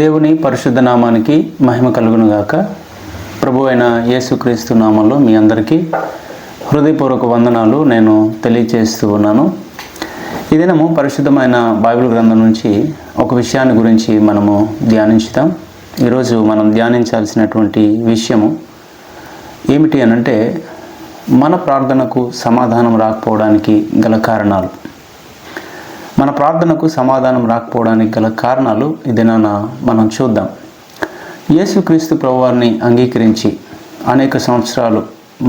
దేవుని పరిశుద్ధ నామానికి మహిమ కలుగును గాక ప్రభు అయిన యేసుక్రీస్తు నామంలో మీ అందరికీ హృదయపూర్వక వందనాలు నేను తెలియజేస్తూ ఉన్నాను. ఈ దినము పరిశుద్ధమైన బైబిల్ గ్రంథం నుంచి ఒక విషయాన్ని గురించి మనము ధ్యానించుతాం. ఈరోజు మనం ధ్యానించాల్సినటువంటి విషయము ఏమిటి అనంటే మన ప్రార్థనకు సమాధానం రాకపోవడానికి గల కారణాలు. మన ప్రార్థనకు సమాధానం రాకపోవడానికి గల కారణాలు ఇదేనా మనం చూద్దాం. యేసుక్రీస్తు ప్రభువారిని అంగీకరించి అనేక సంవత్సరాలు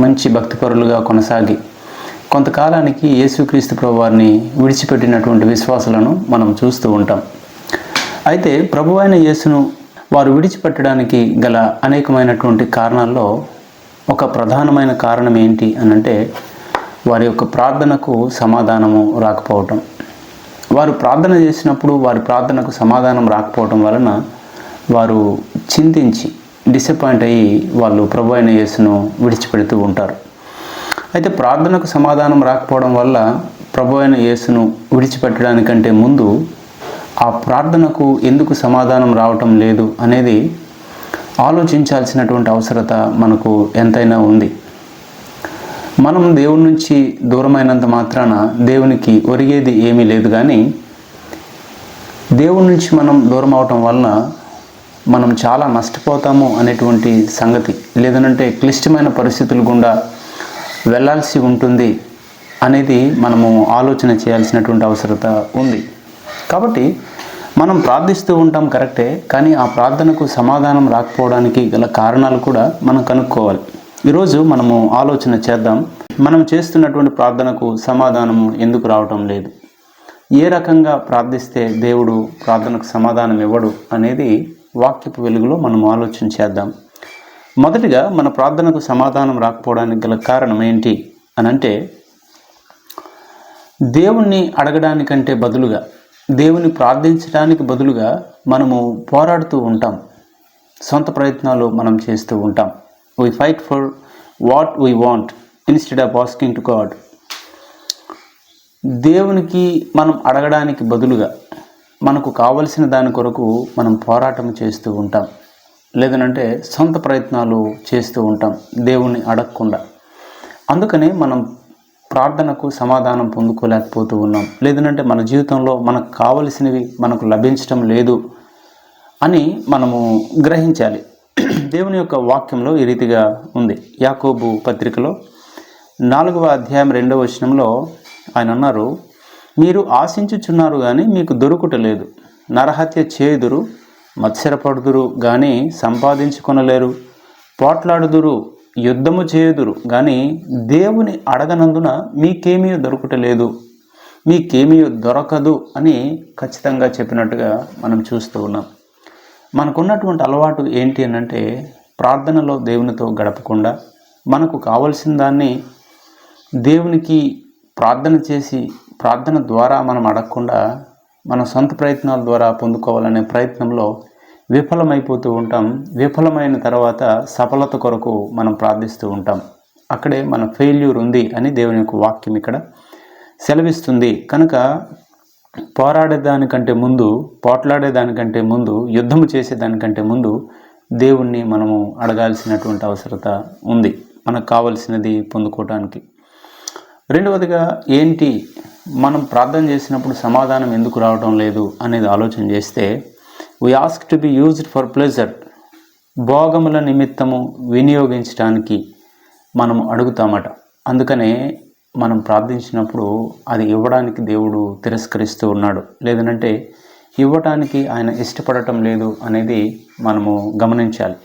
మంచి భక్తిపరులుగా కొనసాగి కొంతకాలానికి యేసుక్రీస్తు ప్రభువారిని విడిచిపెట్టినటువంటి విశ్వాసులను మనం చూస్తూ ఉంటాం. అయితే ప్రభు అయిన యేసును వారు విడిచిపెట్టడానికి గల అనేకమైనటువంటి కారణాల్లో ఒక ప్రధానమైన కారణం ఏంటి అనంటే వారి యొక్క ప్రార్థనకు సమాధానము రాకపోవటం. వారు ప్రార్థన చేసినప్పుడు వారి ప్రార్థనకు సమాధానం రాకపోవడం వలన వారు చింతించి డిసప్పాయింట్ అయ్యి వాళ్ళు ప్రభు అయిన యేసును విడిచిపెడుతూ ఉంటారు. అయితే ప్రార్థనకు సమాధానం రాకపోవడం వల్ల ప్రభు అయిన యేసును విడిచిపెట్టడానికంటే ముందు ఆ ప్రార్థనకు ఎందుకు సమాధానం రావటం లేదు అనేది ఆలోచించాల్సినటువంటి అవసరత మనకు ఎంతైనా ఉంది. మనం దేవుని నుంచి దూరమైనంత మాత్రాన దేవునికి ఒరిగేది ఏమీ లేదు కానీ దేవుని నుంచి మనం దూరం అవటం వలన మనం చాలా నష్టపోతాము అనేటువంటి సంగతి లేదనంటే క్లిష్టమైన పరిస్థితులు గుండా వెళ్ళాల్సి ఉంటుంది అనేది మనము ఆలోచన చేయాల్సినటువంటి అవసరత ఉంది. కాబట్టి మనం ప్రార్థిస్తూ ఉంటాం కరెక్టే కానీ ఆ ప్రార్థనకు సమాధానం రాకపోవడానికి గల కారణాలు కూడా మనం కనుక్కోవాలి. ఈరోజు మనము ఆలోచన చేద్దాం మనం చేస్తున్నటువంటి ప్రార్థనకు సమాధానము ఎందుకు రావటం లేదు? ఏ రకంగా ప్రార్థిస్తే దేవుడు ప్రార్థనకు సమాధానం ఇవ్వడు అనేది వాక్యపు వెలుగులో మనం ఆలోచన చేద్దాం. మొదటిగా మన ప్రార్థనకు సమాధానం రాకపోవడానికి గల కారణం ఏంటి అనంటే దేవుణ్ణి అడగడానికంటే బదులుగా దేవుని ప్రార్థించడానికి బదులుగా మనము పోరాడుతూ ఉంటాం. సొంత ప్రయత్నాలు మనం చేస్తూ ఉంటాం. We fight for what we want instead of asking to God దేవునికి మనం అడగడానికి బదులుగా మనకు కావలసిన దాని కొరకు మనం పోరాటం చేస్తూ ఉంటాం. లేదనంటే సొంత ప్రయత్నాలు చేస్తూ ఉంటాం దేవుణ్ణి అడగకుండా. అందుకనే మనం ప్రార్థనకు సమాధానం పొందుకోలేకపోతూ ఉన్నాం. లేదనంటే మన జీవితంలో మనకు కావలసినవి మనకు లభించటం లేదు అని మనము గ్రహించాలి. దేవుని యొక్క వాక్యంలో ఈ రీతిగా ఉంది. యాకోబు పత్రికలో నాలుగవ అధ్యాయం రెండవ వచనంలో ఆయన అన్నారు మీరు ఆశించుచున్నారు కానీ మీకు దొరుకుటలేదు నరహత్య చేయుదురు మత్సరపడుదురు కానీ సంపాదించుకొనలేరు. పోట్లాడుదురు యుద్ధము చేయుదురు కానీ దేవుని అడగనందున మీకేమీ దొరకటలేదు మీకేమీ దొరకదు అని ఖచ్చితంగా చెప్పినట్టుగా మనం చూస్తూ ఉన్నాం. మనకున్నటువంటి అలవాటు ఏంటి అని అంటే ప్రార్థనలో దేవునితో గడపకుండా మనకు కావలసిన దాన్ని దేవునికి ప్రార్థన చేసి ప్రార్థన ద్వారా మనం అడగకుండా మన సొంత ప్రయత్నాల ద్వారా పొందుకోవాలనే ప్రయత్నంలో విఫలమైపోతూ ఉంటాం. విఫలమైన తర్వాత సఫలత కొరకు మనం ప్రార్థిస్తూ ఉంటాం. అక్కడే మన ఫెయిల్యూర్ ఉంది అని దేవుని యొక్క వాక్యం ఇక్కడ సెలవిస్తుంది. కనుక పోరాడేదానికంటే ముందు పోట్లాడేదానికంటే ముందు యుద్ధము చేసేదానికంటే ముందు దేవుణ్ణి మనము అడగాల్సినటువంటి అవసరత ఉంది. మనకు కావలసినది పొందుకోవటానికి. రెండవదిగా ఏంటి మనం ప్రార్థన చేసినప్పుడు సమాధానం ఎందుకు రావడం లేదు అనేది ఆలోచన చేస్తే we ask to be used for pleasure భోగముల నిమిత్తము వినియోగించడానికి మనం అడుగుతామట. అందుకనే మనం ప్రార్థించినప్పుడు అది ఇవ్వడానికి దేవుడు తిరస్కరిస్తూ ఉన్నాడు. లేదనంటే ఇవ్వటానికి ఆయన ఇష్టపడటం లేదు అనేది మనము గమనించాలి.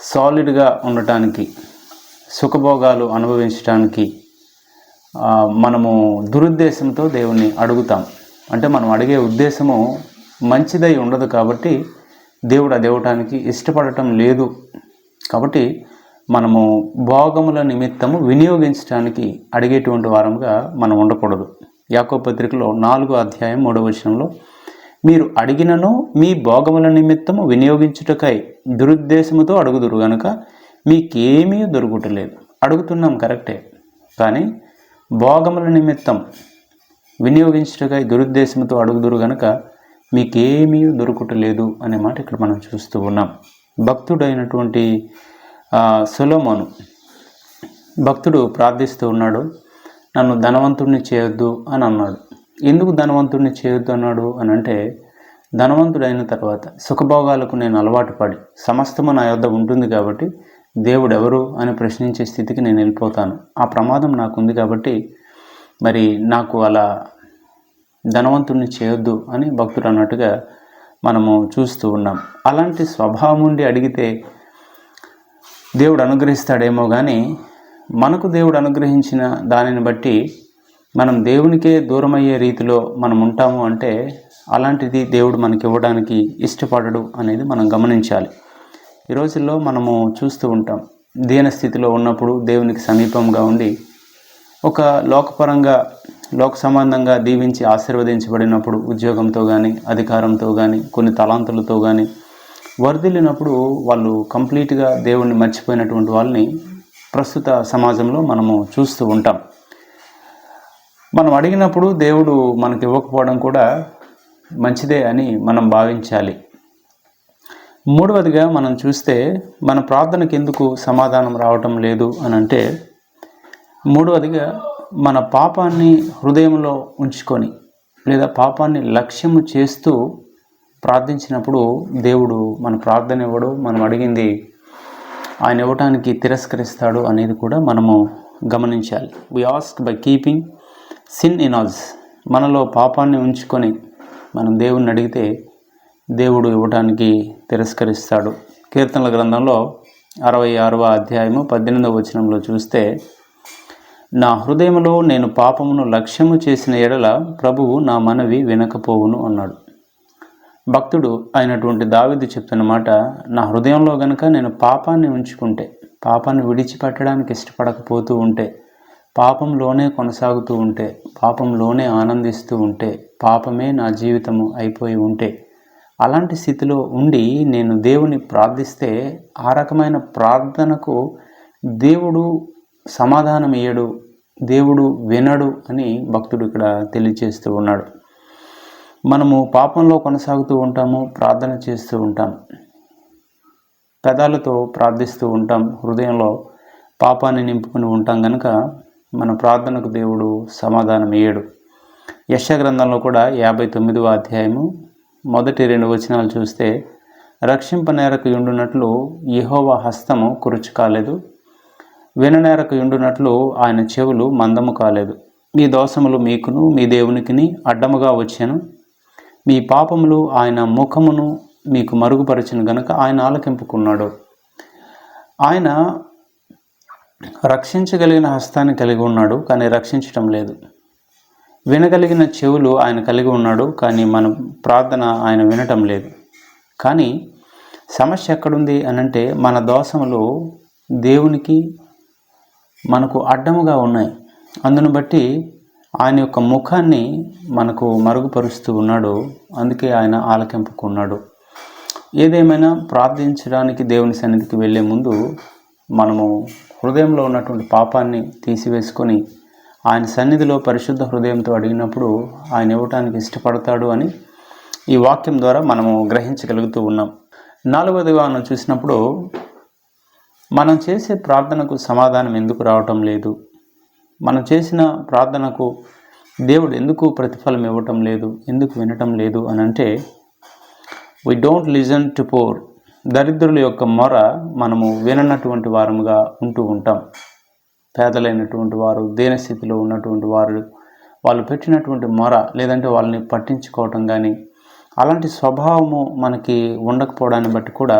సాలిడ్గా ఉండటానికి సుఖభోగాలు అనుభవించడానికి మనము దురుద్దేశంతో దేవుణ్ణి అడుగుతాం. అంటే మనం అడిగే ఉద్దేశము మంచిదై ఉండదు కాబట్టి దేవుడు అది ఇవ్వటానికి ఇష్టపడటం లేదు. కాబట్టి మనము భోగముల నిమిత్తము వినియోగించడానికి అడిగేటువంటి వారంగా మనం ఉండకూడదు. యాకో పత్రికలో నాలుగో అధ్యాయం మూడవ వచనంలో మీరు అడిగినను మీ భోగముల నిమిత్తము వినియోగించుటకై దురుద్దేశముతో అడుగుదురు గనుక మీకేమీ దొరుకుటలేదు. అడుగుతున్నాం కరెక్టే. కానీ భోగముల నిమిత్తం వినియోగించుటకై దురుద్దేశంతో అడుగుదురు గనక మీకేమీ దొరకటలేదు అనే మాట ఇక్కడ మనం చూస్తూ ఉన్నాం. భక్తుడైనటువంటి ఆ, భక్తుడు ప్రార్థిస్తూ ఉన్నాడు నన్ను ధనవంతుడిని చేయొద్దు అని అన్నాడు. ఎందుకు ధనవంతుడిని చేయొద్దు అన్నాడు అని అంటే ధనవంతుడైన తర్వాత సుఖభోగాలకు నేను అలవాటు పడి సమస్తము నా యొద్ద ఉంటుంది కాబట్టి దేవుడు ఎవరు అని ప్రశ్నించే స్థితికి నేను వెళ్ళిపోతాను. ఆ ప్రమాదం నాకు ఉంది కాబట్టి మరి నాకు అలా ధనవంతుణ్ణి చేయొద్దు అని భక్తుడు అన్నట్టుగా మనము చూస్తూ ఉన్నాం. అలాంటి స్వభావం ఉండి అడిగితే దేవుడు అనుగ్రహిస్తాడేమో కానీ మనకు దేవుడు అనుగ్రహించిన దానిని బట్టి మనం దేవునికే దూరమయ్యే రీతిలో మనం ఉంటాము అంటే అలాంటిది దేవుడు మనకి ఇవ్వడానికి ఇష్టపడడు అనేది మనం గమనించాలి. ఈ రోజుల్లో మనము చూస్తూ ఉంటాం. దీన స్థితిలో ఉన్నప్పుడు దేవునికి సమీపంగా ఉండి ఒక లోకపరంగా లోక సంబంధంగా దీవించి ఆశీర్వదించబడినప్పుడు ఉద్యోగంతో కానీ అధికారంతో కానీ కొన్ని తలాంతులతో కానీ వర్ధిల్లినప్పుడు వాళ్ళు కంప్లీట్గా దేవుణ్ణి మర్చిపోయినటువంటి వాళ్ళని ప్రస్తుత సమాజంలో మనము చూస్తూ ఉంటాం. మనం అడిగినప్పుడు దేవుడు మనకి ఇవ్వకపోవడం కూడా మంచిదే అని మనం భావించాలి. మూడవదిగా మనం చూస్తే మన ప్రార్థనకి ఎందుకు సమాధానం రావటం లేదు అని అంటే మూడవదిగా మన పాపాన్ని హృదయంలో ఉంచుకొని లేదా పాపాన్ని లక్ష్యము చేస్తూ ప్రార్థించినప్పుడు దేవుడు మన ప్రార్థన ఇవ్వడు మనం అడిగింది ఆయన ఇవ్వటానికి తిరస్కరిస్తాడు అనేది కూడా మనము గమనించాలి. We ask by keeping sin in మనలో పాపాన్ని ఉంచుకొని మనం దేవుణ్ణి అడిగితే దేవుడు ఇవ్వటానికి తిరస్కరిస్తాడు. కీర్తనల గ్రంథంలో అరవై ఆరవ అధ్యాయము పద్దెనిమిదవ వచనంలో చూస్తే నా హృదయంలో నేను పాపమును లక్ష్యము చేసిన ఎడల ప్రభువు నా మనవి వినకపోవును అన్నాడు. భక్తుడు అయినటువంటి దావిది చెప్తున్న మాట నా హృదయంలో గనుక నేను పాపాన్ని ఉంచుకుంటే పాపాన్ని విడిచిపెట్టడానికి ఇష్టపడకపోతూ ఉంటే పాపంలోనే కొనసాగుతూ ఉంటే పాపంలోనే ఆనందిస్తూ ఉంటే పాపమే నా జీవితము అయిపోయి ఉంటే అలాంటి స్థితిలో ఉండి నేను దేవుని ప్రార్థిస్తే ఆ రకమైన ప్రార్థనకు దేవుడు సమాధానం ఇయ్యడు దేవుడు వినడు అని భక్తుడు ఇక్కడ తెలియజేస్తూ ఉన్నాడు. మనము పాపంలో కొనసాగుతూ ఉంటాము ప్రార్థన చేస్తూ ఉంటాం. పెదాలతో ప్రార్థిస్తూ ఉంటాం హృదయంలో పాపాన్ని నింపుకుని ఉంటాం కనుక మన ప్రార్థనకు దేవుడు సమాధానం ఇయ్యడు యశ గ్రంథంలో కూడా యాభై తొమ్మిదవ అధ్యాయము మొదటి రెండు వచనాలు చూస్తే రక్షింపనేరకు ఉండునట్లు యహోవా హస్తము కురుచు కాలేదు. విననేరకు ఉండునట్లు ఆయన చెవులు మందము కాలేదు. మీ దోషములు మీకును మీ దేవునికిని అడ్డముగా వచ్చాను. మీ పాపములు ఆయన ముఖమును మీకు మరుగుపరిచిన గనుక ఆయన ఆలకింపుకున్నాడు. ఆయన రక్షించగలిగిన హస్తాన్ని కలిగి ఉన్నాడు కానీ రక్షించటం లేదు. వినగలిగిన చెవులు ఆయన కలిగి ఉన్నాడు కానీ మన ప్రార్థన ఆయన వినటం లేదు. కానీ సమస్య ఎక్కడుంది అనంటే మన దోషములు దేవునికి మనకు అడ్డముగా ఉన్నాయి. అందును బట్టి ఆయన యొక్క ముఖాన్ని మనకు మరుగుపరుస్తూ ఉన్నాడు. అందుకే ఆయన ఆలకింపుకున్నాడు ఏదేమైనా ప్రార్థించడానికి దేవుని సన్నిధికి వెళ్ళే ముందు మనము హృదయంలో ఉన్నటువంటి పాపాన్ని తీసివేసుకొని ఆయన సన్నిధిలో పరిశుద్ధ హృదయంతో అడిగినప్పుడు ఆయన ఇవ్వటానికి ఇష్టపడతాడు అని ఈ వాక్యం ద్వారా మనము గ్రహించగలుగుతూ ఉన్నాం. నాలుగవదిగా మనం చూసినప్పుడు మనం చేసే ప్రార్థనకు సమాధానం ఎందుకు రావటం లేదు? మనం చేసిన ప్రార్థనకు దేవుడు ఎందుకు ప్రతిఫలం ఇవ్వటం లేదు? ఎందుకు వినటం లేదు అని అంటే we don't listen to poor దరిద్రుల యొక్క మొర మనము విననటువంటి వారముగా ఉంటూ ఉంటాం. పేదలైనటువంటి వారు దీనస్థితిలో ఉన్నటువంటి వారు వాళ్ళు పెట్టినటువంటి మొర లేదంటే వాళ్ళని పట్టించుకోవటం కానీ అలాంటి స్వభావము మనకి ఉండకపోవడాన్ని బట్టి కూడా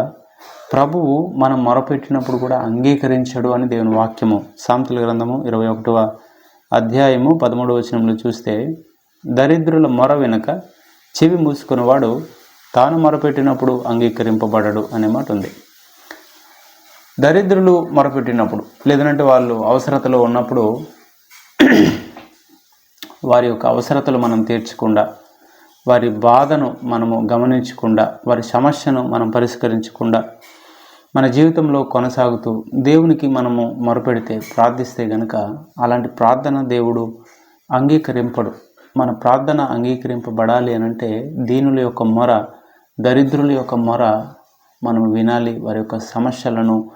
ప్రభువు మనం మొరపెట్టినప్పుడు కూడా అంగీకరించడు అని దేవుని వాక్యము. సాంతుల గ్రంథము ఇరవై ఒకటవ అధ్యాయము పదమూడవ వచనంలో చూస్తే దరిద్రుల మొర వెనుక చెవి మూసుకున్నవాడు తాను మొరపెట్టినప్పుడు అంగీకరింపబడడు అనే మాట ఉంది. దరిద్రులు మొరపెట్టినప్పుడు లేదంటే వాళ్ళు అవసరతలో ఉన్నప్పుడు వారి యొక్క అవసరతలు మనం తీర్చకుండా వారి బాధను మనము గమనించకుండా వారి సమస్యను మనం పరిష్కరించకుండా మన జీవితంలో కొనసాగుతూ దేవునికి మనము మొరపెడితే ప్రార్థిస్తే గనుక అలాంటి ప్రార్థన దేవుడు అంగీకరింపడు. మన ప్రార్థన అంగీకరింపబడాలి అనంటే దీనుల యొక్క మొర దరిద్రుల యొక్క మొర మనం వినాలి. వారి యొక్క సమస్యలను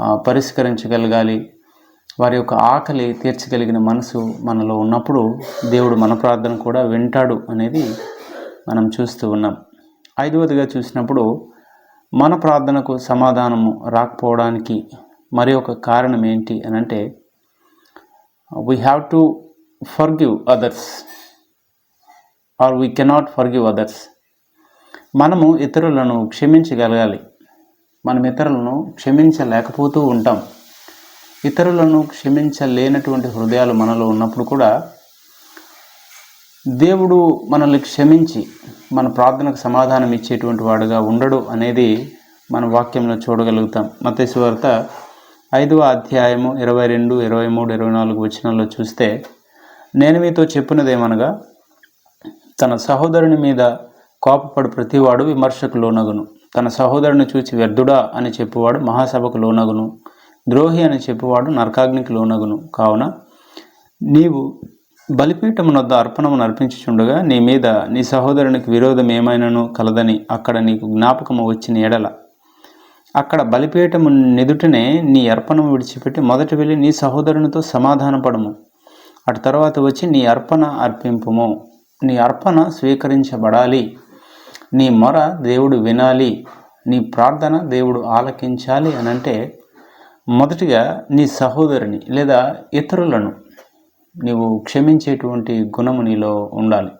పరిష్కరించగలగాలి. వారి యొక్క ఆకలి తీర్చగలిగిన మనసు మనలో ఉన్నప్పుడు దేవుడు మన ప్రార్థన కూడా వింటాడు అనేది మనం చూస్తూ ఉన్నాం. ఐదవదిగా చూసినప్పుడు మన ప్రార్థనకు సమాధానము రాకపోవడానికి మరి ఒక కారణం ఏంటి అని అంటే we have to forgive others or we cannot forgive others మనము ఇతరులను క్షమించగలగాలి. మనం ఇతరులను క్షమించలేకపోతూ ఉంటాం. ఇతరులను క్షమించలేనటువంటి హృదయాలు మనలో ఉన్నప్పుడు కూడా దేవుడు మనల్ని క్షమించి మన ప్రార్థనకు సమాధానం ఇచ్చేటువంటి వాడుగా ఉండడు అనేది మన వాక్యంలో చూడగలుగుతాం. మతేసు వార్త ఐదవ అధ్యాయము ఇరవై రెండు ఇరవై మూడు ఇరవై నాలుగు వచనాల్లో చూస్తే నేను మీతో చెప్పినదేమనగా తన సహోదరుని మీద కోపపడు ప్రతివాడు విమర్శకు లోనగును. తన సహోదరుని చూచి వ్యర్థుడా అని చెప్పువాడు మహాసభకు లోనగును. ద్రోహి అని చెప్పువాడు నరకాగ్నికి లోనగును. కావున నీవు బలిపీఠమునొద్ద అర్పణము నర్పించుచుండగా నీ మీద నీ సహోదరునికి విరోధం ఏమైనను కలదని అక్కడ నీకు జ్ఞాపకము వచ్చిన ఎడల. అక్కడ బలిపీఠము నిదుటనే నీ అర్పణము విడిచిపెట్టి మొదట వెళ్ళి నీ సహోదరునితో సమాధానపడము. అటు తర్వాత వచ్చి నీ అర్పణ అర్పింపుము. నీ అర్పణ స్వీకరించబడాలి. నీ మొర దేవుడు వినాలి నీ ప్రార్థన దేవుడు ఆలకించాలి అని అంటే మొదటిగా నీ సహోదరుని లేదా ఇతరులను నీవు క్షమించేటువంటి గుణము నీలో ఉండాలి.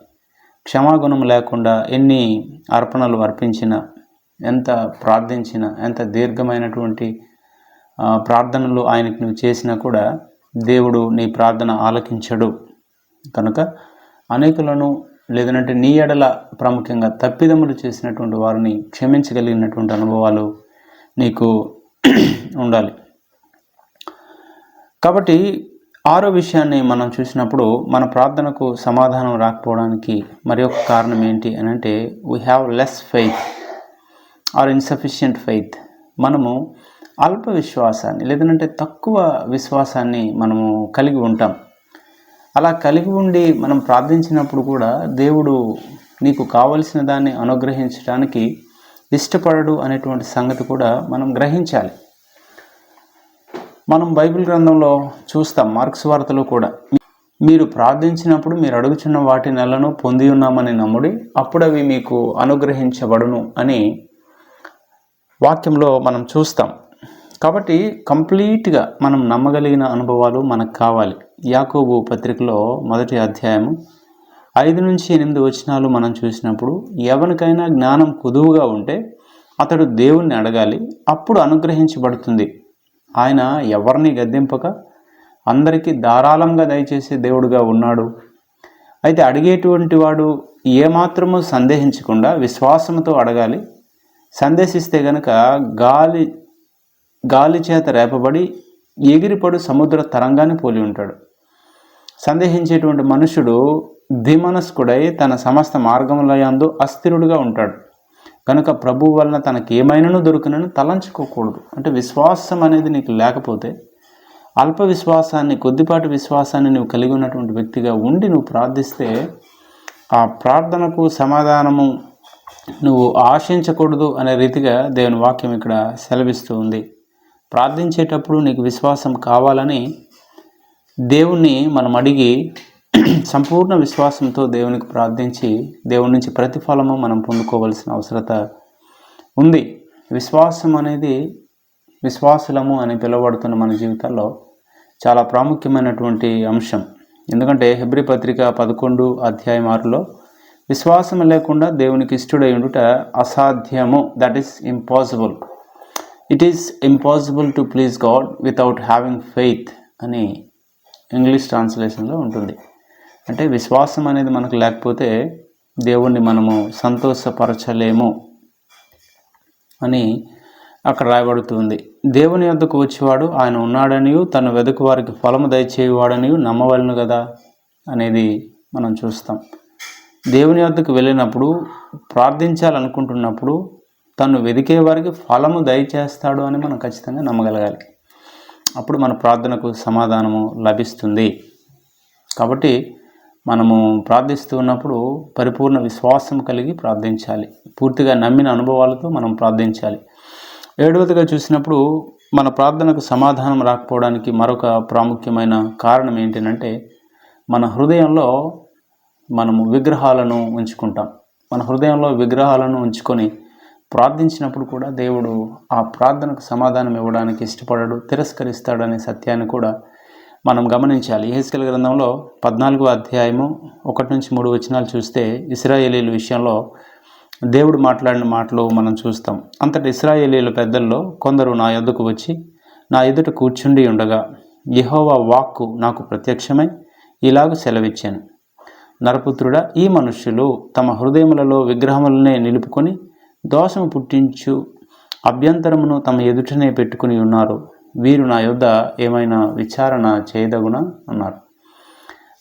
క్షమాగుణం లేకుండా ఎన్ని అర్పణలు అర్పించినా ఎంత ప్రార్థించినా ఎంత దీర్ఘమైనటువంటి ప్రార్థనలు ఆయనకు నువ్వు చేసినా కూడా దేవుడు నీ ప్రార్థన ఆలకించడు. కనుక అనేకులను లేదంటే నీ ఎడల ప్రాముఖ్యంగా తప్పిదములు చేసినటువంటి వారిని క్షమించగలిగినటువంటి అనుభవాలు నీకు ఉండాలి. కాబట్టి ఆరో విషయాన్ని మనం చూసినప్పుడు మన ప్రార్థనకు సమాధానం రాకపోవడానికి మరి ఒక కారణం ఏంటి అని అంటే we have less faith or insufficient faith మనము అల్ప విశ్వాసాన్ని లేదంటే తక్కువ విశ్వాసాన్ని మనము కలిగి ఉంటాం. అలా కలిగి ఉండి మనం ప్రార్థించినప్పుడు కూడా దేవుడు నీకు కావలసిన దాన్ని అనుగ్రహించడానికి ఇష్టపడడు అనేటువంటి సంగతి కూడా మనం గ్రహించాలి. మనం బైబిల్ గ్రంథంలో చూస్తాం మార్క్స్ వార్తలో కూడా. మీరు ప్రార్థించినప్పుడు మీరు అడుగుచున్న వాటి నెలను పొంది ఉన్నామని నమ్ముడి అప్పుడు అవి మీకు అనుగ్రహించబడును అని వాక్యంలో మనం చూస్తాం. కాబట్టి కంప్లీట్గా మనం నమ్మగలిగిన అనుభవాలు మనకు కావాలి. యాకోబు పత్రికలో మొదటి అధ్యాయము ఐదు నుంచి ఎనిమిది వచనాలు మనం చూసినప్పుడు ఎవరికైనా జ్ఞానం కుదువుగా ఉంటే అతడు దేవుణ్ణి అడగాలి అప్పుడు అనుగ్రహించబడుతుంది. ఆయన ఎవరిని గద్దెంపక? అందరికీ ధారాళంగా దయచేసే దేవుడుగా ఉన్నాడు. అయితే అడిగేటువంటి వాడు ఏమాత్రమూ సందేహించకుండా విశ్వాసంతో అడగాలి. సందేశిస్తే గనక గాలి గాలి చేత రేపబడి ఎగిరిపడు సముద్ర తరంగాన్ని పోలి ఉంటాడు. సందేహించేటువంటి మనుషుడు ధిమనస్కుడై తన సమస్త మార్గములయందు అస్థిరుడుగా ఉంటాడు. కనుక ప్రభు వలన తనకి ఏమైనాను దొరికినను తలంచుకోకూడదు. అంటే విశ్వాసం అనేది నీకు లేకపోతే అల్ప విశ్వాసాన్ని కొద్దిపాటి విశ్వాసాన్ని నువ్వు కలిగి ఉన్నటువంటి వ్యక్తిగా ఉండి నువ్వు ప్రార్థిస్తే ఆ ప్రార్థనకు సమాధానము నువ్వు ఆశించకూడదు అనే రీతిగా దేవుని వాక్యం ఇక్కడ సెలవిస్తూ ఉంది. ప్రార్థించేటప్పుడు నీకు విశ్వాసం కావాలని దేవుణ్ణి మనం అడిగి సంపూర్ణ విశ్వాసంతో దేవునికి ప్రార్థించి దేవుని నుంచి ప్రతిఫలము మనం పొందుకోవలసిన అవసరత ఉంది. విశ్వాసం అనేది విశ్వాసులము అని పిలువబడుతున్న మన జీవితాల్లో చాలా ప్రాముఖ్యమైనటువంటి అంశం. ఎందుకంటే హెబ్రి పత్రిక పదకొండు అధ్యాయం ఆరులో విశ్వాసం లేకుండా దేవునికి ఇష్టడై ఉండుట అసాధ్యము. That is impossible it is impossible to please God without having faith అని ఇంగ్లీష్ ట్రాన్స్లేషన్లో ఉంటుంది. అంటే విశ్వాసం అనేది మనకు లేకపోతే దేవుణ్ణి మనము సంతోషపరచలేము అని అక్కడ రాయబడుతుంది. దేవుని యొద్దకు వచ్చేవాడు ఆయన ఉన్నాడనియు తను వెదకు వారికి ఫలము దయచేయవాడనియు నమ్మవలను కదా అనేది మనం చూస్తాం. దేవుని వద్దకు వెళ్ళినప్పుడు ప్రార్థించాలనుకుంటున్నప్పుడు తను వెదికే వారికి ఫలము దయచేస్తాడు అని మనం ఖచ్చితంగా నమ్మగలగాలి. అప్పుడు మన ప్రార్థనకు సమాధానము లభిస్తుంది. కాబట్టి మనము ప్రార్థిస్తూ ఉన్నప్పుడు పరిపూర్ణ విశ్వాసం కలిగి ప్రార్థించాలి. పూర్తిగా నమ్మిన అనుభవాలతో మనం ప్రార్థించాలి. ఏడవదిగా చూసినప్పుడు మన ప్రార్థనకు సమాధానం రాకపోవడానికి మరొక ప్రాముఖ్యమైన కారణం ఏంటంటే మన హృదయంలో మనము విగ్రహాలను ఉంచుకుంటాం. మన హృదయంలో విగ్రహాలను ఉంచుకొని ప్రార్థించినప్పుడు కూడా దేవుడు ఆ ప్రార్థనకు సమాధానం ఇవ్వడానికి ఇష్టపడడు తిరస్కరిస్తాడనే సత్యాన్ని కూడా మనం గమనించాలి. ఏహెస్కల్ గ్రంథంలో పద్నాలుగో అధ్యాయము ఒకటి నుంచి మూడు వచనాలు చూస్తే ఇస్రాయేలీల విషయంలో దేవుడు మాట్లాడిన మాటలు మనం చూస్తాం. అంతటి ఇస్రాయేలీల పెద్దల్లో కొందరు నా ఎద్దుకు వచ్చి నా ఎదుట కూర్చుండి ఉండగా యహోవా వాక్కు నాకు ప్రత్యక్షమై ఇలాగ సెలవిచ్చాను. నరపుత్రుడా ఈ మనుష్యులు తమ హృదయములలో విగ్రహములనే నిలుపుకొని దోషము పుట్టించు అభ్యంతరమును తమ ఎదుటనే పెట్టుకుని ఉన్నారు. వీరు నా యొద్ద ఏమైనా విచారణ చేయదగున? అన్నారు.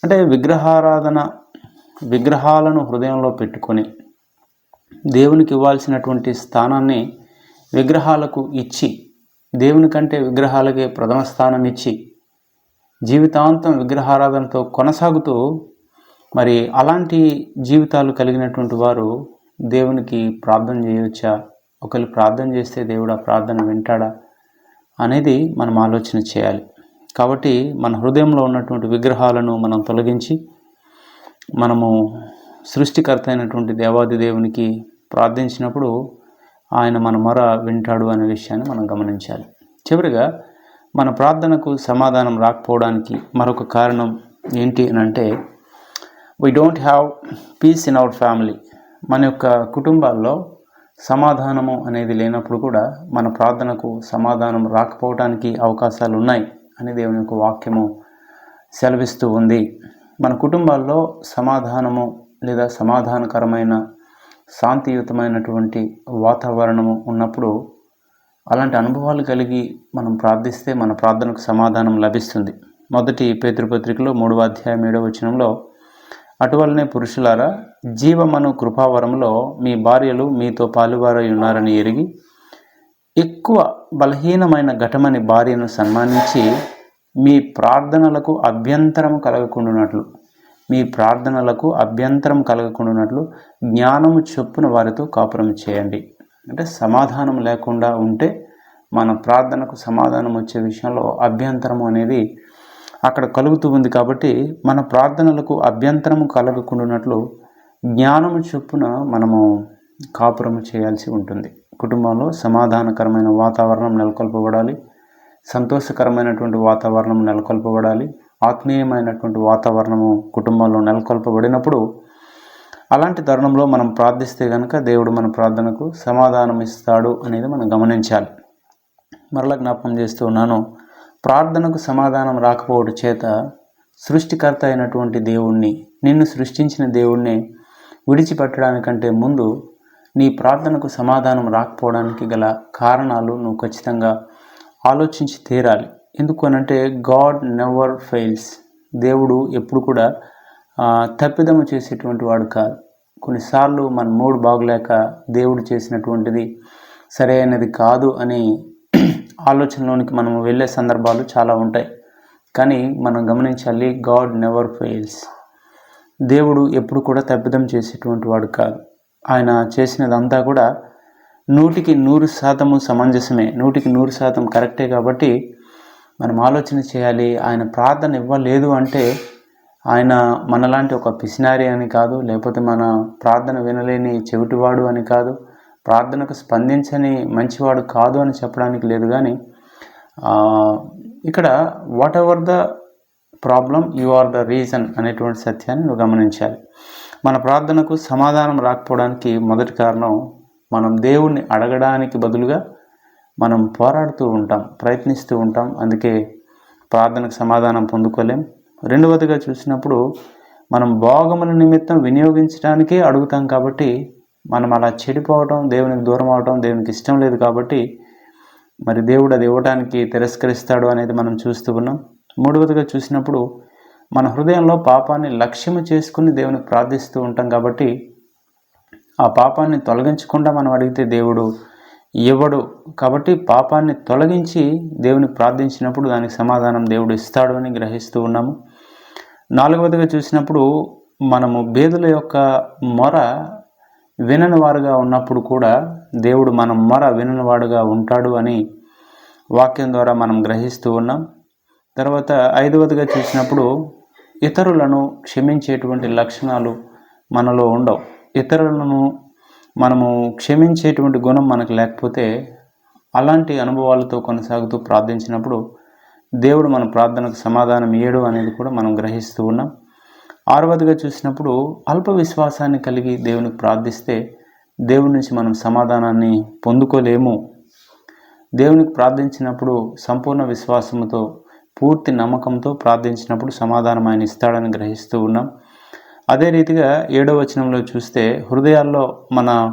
అంటే విగ్రహారాధన విగ్రహాలను హృదయంలో పెట్టుకొని దేవునికి ఇవ్వాల్సినటువంటి స్థానాన్ని విగ్రహాలకు ఇచ్చి దేవుని కంటే విగ్రహాలకే ప్రథమ స్థానం ఇచ్చి జీవితాంతం విగ్రహారాధనతో కొనసాగుతూ మరి అలాంటి జీవితాలు కలిగినటువంటి వారు దేవునికి ప్రార్థన చేయవచ్చా ఒకరు ప్రార్థన చేస్తే దేవుడు ఆ ప్రార్థన వింటాడా? అనేది మనం ఆలోచన చేయాలి. కాబట్టి మన హృదయంలో ఉన్నటువంటి విగ్రహాలను మనం తొలగించి మనము సృష్టికర్త అయినటువంటి దేవాది దేవునికి ప్రార్థించినప్పుడు ఆయన మన మొర వింటాడు అనే విషయాన్ని మనం గమనించాలి. చివరిగా మన ప్రార్థనకు సమాధానం రాకపోవడానికి మరొక కారణం ఏంటి అని అంటే we don't have peace in our family మన యొక్క కుటుంబాల్లో సమాధానము అనేది లేనప్పుడు కూడా మన ప్రార్థనకు సమాధానం రాకపోవడానికి అవకాశాలు ఉన్నాయి అని దేవుని యొక్క వాక్యము సెలవిస్తూ ఉంది. మన కుటుంబాల్లో సమాధానము లేదా సమాధానకరమైన శాంతియుతమైనటువంటి వాతావరణము ఉన్నప్పుడు అలాంటి అనుభవాలు కలిగి మనం ప్రార్థిస్తే మన ప్రార్థనకు సమాధానం లభిస్తుంది. మొదటి పేతృపత్రికలో మూడవ అధ్యాయం ఏడవ వచనంలో అటువలనే పురుషులారా జీవమను కృపావరంలో మీ భార్యలు మీతో పాలువారై ఉన్నారని ఎరిగి ఎక్కువ బలహీనమైన ఘటమని భార్యను సన్మానించి మీ ప్రార్థనలకు అభ్యంతరం కలగకుండానట్లు మీ ప్రార్థనలకు అభ్యంతరం కలగకుండానట్లు జ్ఞానము చొప్పున వారితో కాపురం చేయండి. అంటే సమాధానం లేకుండా ఉంటే మన ప్రార్థనకు సమాధానం వచ్చే విషయంలో అభ్యంతరం అనేది అక్కడ కలుగుతూ ఉంది కాబట్టి మన ప్రార్థనలకు అభ్యంతరము కలగకుండానట్లు జ్ఞానము చొప్పున మనము కాపురము చేయాల్సి ఉంటుంది. కుటుంబంలో సమాధానకరమైన వాతావరణం నెలకొల్పబడాలి. సంతోషకరమైనటువంటి వాతావరణం నెలకొల్పబడాలి. ఆత్మీయమైనటువంటి వాతావరణము కుటుంబంలో నెలకొల్పబడినప్పుడు అలాంటి తరుణంలో మనం ప్రార్థిస్తే కనుక దేవుడు మన ప్రార్థనకు సమాధానం ఇస్తాడు అనేది మనం గమనించాలి. మరలా జ్ఞాపకం చేస్తూ ఉన్నాను ప్రార్థనకు సమాధానం రాకపోవడం చేత సృష్టికర్త అయినటువంటి దేవుణ్ణి నిన్ను సృష్టించిన దేవుణ్ణి విడిచిపెట్టడానికంటే ముందు నీ ప్రార్థనకు సమాధానం రాకపోవడానికి గల కారణాలు నువ్వు ఖచ్చితంగా ఆలోచించి తీరాలి. ఎందుకు అనంటే గాడ్ నెవర్ ఫెయిల్స్. దేవుడు ఎప్పుడు కూడా తప్పిదము చేసేటువంటి వాడు కాదు. కొన్నిసార్లు మన మూడు బాగులేక దేవుడు చేసినటువంటిది సరైనది కాదు అని ఆలోచనలోనికి మనం వెళ్ళే సందర్భాలు చాలా ఉంటాయి. కానీ మనం గమనించాలి గాడ్ నెవర్ ఫెయిల్స్. దేవుడు ఎప్పుడు కూడా తప్పిదం చేసేటువంటి వాడు కాదు. ఆయన చేసినదంతా కూడా నూటికి నూరు శాతము సమంజసమే. నూటికి నూరు శాతం కరెక్టే కాబట్టి మనం ఆలోచన చేయాలి ఆయన ప్రార్థన ఇవ్వలేదు అంటే ఆయన మనలాంటి ఒక పిసినారి అని కాదు లేకపోతే మన ప్రార్థన వినలేని చెవిటివాడు అని కాదు ప్రార్థనకు స్పందించని మంచివాడు కాదు అని చెప్పడానికి లేదు. కానీ ఇక్కడ whatever the problem you are the reason అనేటువంటి సత్యాన్ని నువ్వు గమనించాలి. మన ప్రార్థనకు సమాధానం రాకపోవడానికి మొదటి కారణం మనం దేవుణ్ణి అడగడానికి బదులుగా మనం పోరాడుతూ ఉంటాం ప్రయత్నిస్తూ ఉంటాం. అందుకే ప్రార్థనకు సమాధానం పొందుకోలేం. రెండవదిగా చూసినప్పుడు మనం భోగముల నిమిత్తం వినియోగించడానికే అడుగుతాం కాబట్టి మనం అలా చెడిపోవటం దేవునికి దూరం అవటం దేవునికి ఇష్టం లేదు కాబట్టి మరి దేవుడు అది ఇవ్వడానికి తిరస్కరిస్తాడు అనేది మనం చూస్తూ ఉన్నాం. మూడవదిగా చూసినప్పుడు మన హృదయంలో పాపాన్ని లక్ష్యము చేసుకుని దేవుని ప్రార్థిస్తూ ఉంటాం కాబట్టి ఆ పాపాన్ని తొలగించకుండా మనం అడిగితే దేవుడు ఇవ్వడు. కాబట్టి పాపాన్ని తొలగించి దేవుని ప్రార్థించినప్పుడు దానికి సమాధానం దేవుడు ఇస్తాడు అని గ్రహిస్తూ ఉన్నాము. నాలుగవదిగా చూసినప్పుడు మనము బేదుల యొక్క మొర వినని వారుగా ఉన్నప్పుడు కూడా దేవుడు మన మొర విననివాడుగా ఉంటాడు అని వాక్యం ద్వారా మనం గ్రహిస్తూ ఉన్నాం. తర్వాత ఐదవదిగా చూసినప్పుడు ఇతరులను క్షమించేటువంటి లక్షణాలు మనలో ఉండవు. ఇతరులను మనము క్షమించేటువంటి గుణం మనకు లేకపోతే అలాంటి అనుభవాలతో కొనసాగుతూ ప్రార్థించినప్పుడు దేవుడు మన ప్రార్థనకు సమాధానం ఇయ్యడు అనేది కూడా మనం గ్రహిస్తూ ఉన్నాం. ఆరవదిగా చూసినప్పుడు అల్ప విశ్వాసాన్ని కలిగి దేవునికి ప్రార్థిస్తే దేవుడి నుంచి మనం సమాధానాన్ని పొందుకోలేము. దేవునికి ప్రార్థించినప్పుడు సంపూర్ణ విశ్వాసముతో పూర్తి నమ్మకంతో ప్రార్థించినప్పుడు సమాధానం ఆయన ఇస్తాడని గ్రహిస్తూ ఉన్నాం. అదే రీతిగా ఏడవ వచనంలో చూస్తే హృదయాల్లో మన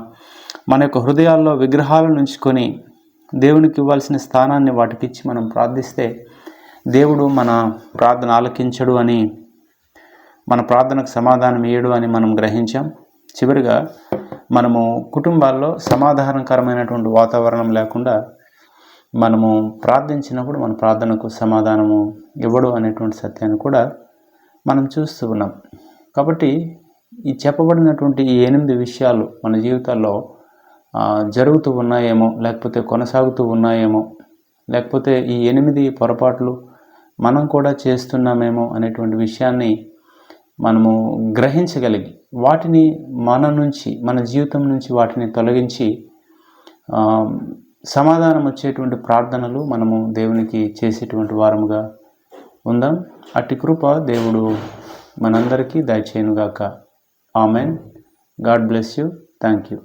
మన యొక్క హృదయాల్లో విగ్రహాలను ఉంచుకొని దేవునికి ఇవ్వాల్సిన స్థానాన్ని వాటికిచ్చి మనం ప్రార్థిస్తే దేవుడు మన ప్రార్థన ఆలకించడు అని మన ప్రార్థనకు సమాధానం ఇయ్యడు అని మనం గ్రహించాం. చివరిగా మనము కుటుంబాల్లో సమాధానకరమైనటువంటి వాతావరణం లేకుండా మనము ప్రార్థించినప్పుడు మన ప్రార్థనకు సమాధానము ఇవ్వడు అనేటువంటి సత్యాన్ని కూడా మనం చూస్తూ ఉన్నాం. కాబట్టి ఈ చెప్పబడినటువంటి ఈ ఎనిమిది విషయాలు మన జీవితాల్లో జరుగుతూ ఉన్నాయేమో లేకపోతే కొనసాగుతూ ఉన్నాయేమో లేకపోతే ఈ ఎనిమిది పొరపాట్లు మనం కూడా చేస్తున్నామేమో అనేటువంటి విషయాన్ని మనము గ్రహించగలిగి వాటిని మన నుంచి మన జీవితం నుంచి వాటిని తొలగించి సమాధానం వచ్చేటువంటి ప్రార్థనలు మనము దేవునికి చేసేటువంటి వారముగా ఉందాం. అట్టి కృప దేవుడు మనందరికీ దయచేయనుగాక. Amen. God bless you. Thank you